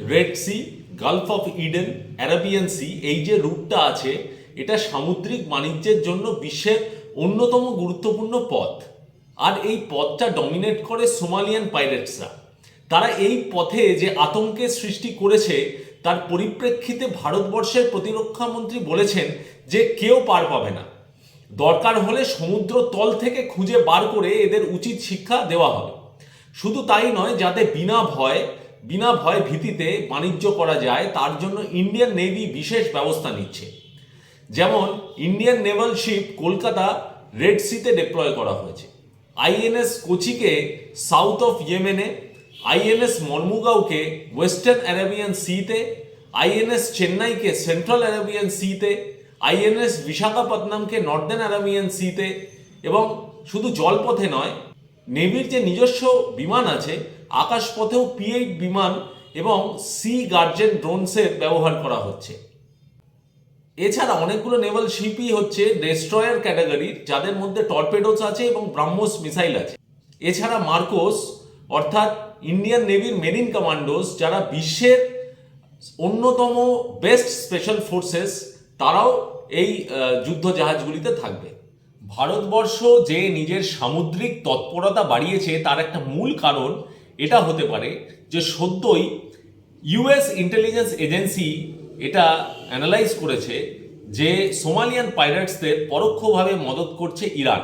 Red Sea Gulf of Aden Arabian Sea এই যে রুটটা আছে, এটা সামুদ্রিক বাণিজ্যের জন্য বিশ্বের অন্যতম গুরুত্বপূর্ণ পথ। আর এই পথটা ডমিনেট করে সোমালিয়ান পাইরেটসরা তারা এই পথে যে আতঙ্কের সৃষ্টি করেছে, তার পরিপ্রেক্ষিতে ভারতবর্ষের প্রতিরক্ষা মন্ত্রী বলেছেন যে কেউ পার পাবে না। দরকার হলে সমুদ্র তল থেকে খুঁজে বার করে এদের উচিত শিক্ষা দেওয়া হবে। শুধু তাই নয়, যাতে বিনা ভয় বিনা ভয় ভীতিতে বাণিজ্য করা যায়, তার জন্য ইন্ডিয়ান নেভি বিশেষ ব্যবস্থা নিচ্ছে। যেমন Indian naval ship Kolkata Red সিতে ডিপ্লয় করা হয়েছে। আইএনএস কোচিকে সাউথ অফ ইয়েমেনে আইএনএস মর্মুগাঁওকে ওয়েস্টার্ন অ্যারাবিয়ান সিতে আইএনএস চেন্নাইকে সেন্ট্রাল অ্যারাবিয়ান সিতে আইএনএস বিশাখাপত্তনমকে নর্দার্ন অ্যারাবিয়ান সিতে এবং শুধু জলপথে নয় নেভির যে নিজস্ব বিমান আছে আকাশপথেও পি এইট বিমান এবং সি গার্জেন ড্রোনসের ব্যবহার করা হচ্ছে। এছাড়া অনেকগুলো নেভাল শিপই হচ্ছে ডেস্ট্রয়ার ক্যাটাগরির যাদের মধ্যে টর্পেডোস আছে এবং ব্রাহ্মোস মিসাইল আছে। এছাড়া মার্কোস অর্থাৎ ইন্ডিয়ান নেভির মেরিন কমান্ডোস যারা বিশ্বের অন্যতম বেস্ট স্পেশাল ফোর্সেস তারাও এই যুদ্ধ জাহাজগুলিতে থাকবে। ভারতবর্ষ যে নিজের সামুদ্রিক তৎপরতা বাড়িয়েছে, তার একটা মূল কারণ এটা হতে পারে যে সদ্যই ইউএস ইন্টেলিজেন্স এজেন্সি এটা অ্যানালাইজ করেছে যে সোমালিয়ান পাইরেটসদের পরোক্ষভাবে মদত করছে ইরান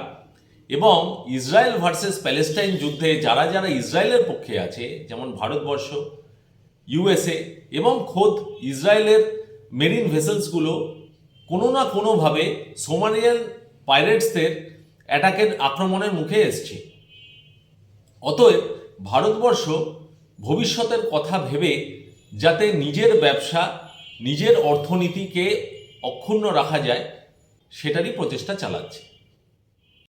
এবং ইসরায়েল ভার্সেস প্যালেস্টাইন যুদ্ধে যারা যারা ইসরায়েলের পক্ষে আছে, যেমন ভারতবর্ষ ইউএসএ এবং খোদ ইসরায়েলের মেরিন ভেসেলসগুলো কোনো না কোনোভাবে সোমালিয়ান পাইরেটসদের অ্যাটাকের আক্রমণের মুখে এসছে। অতএব ভারতবর্ষ ভবিষ্যতের কথা ভেবে যাতে নিজের ব্যবসা, নিজের অর্থনীতিকে অক্ষুণ্ণ রাখা যায়, সেটারই প্রচেষ্টা চালাচ্ছে।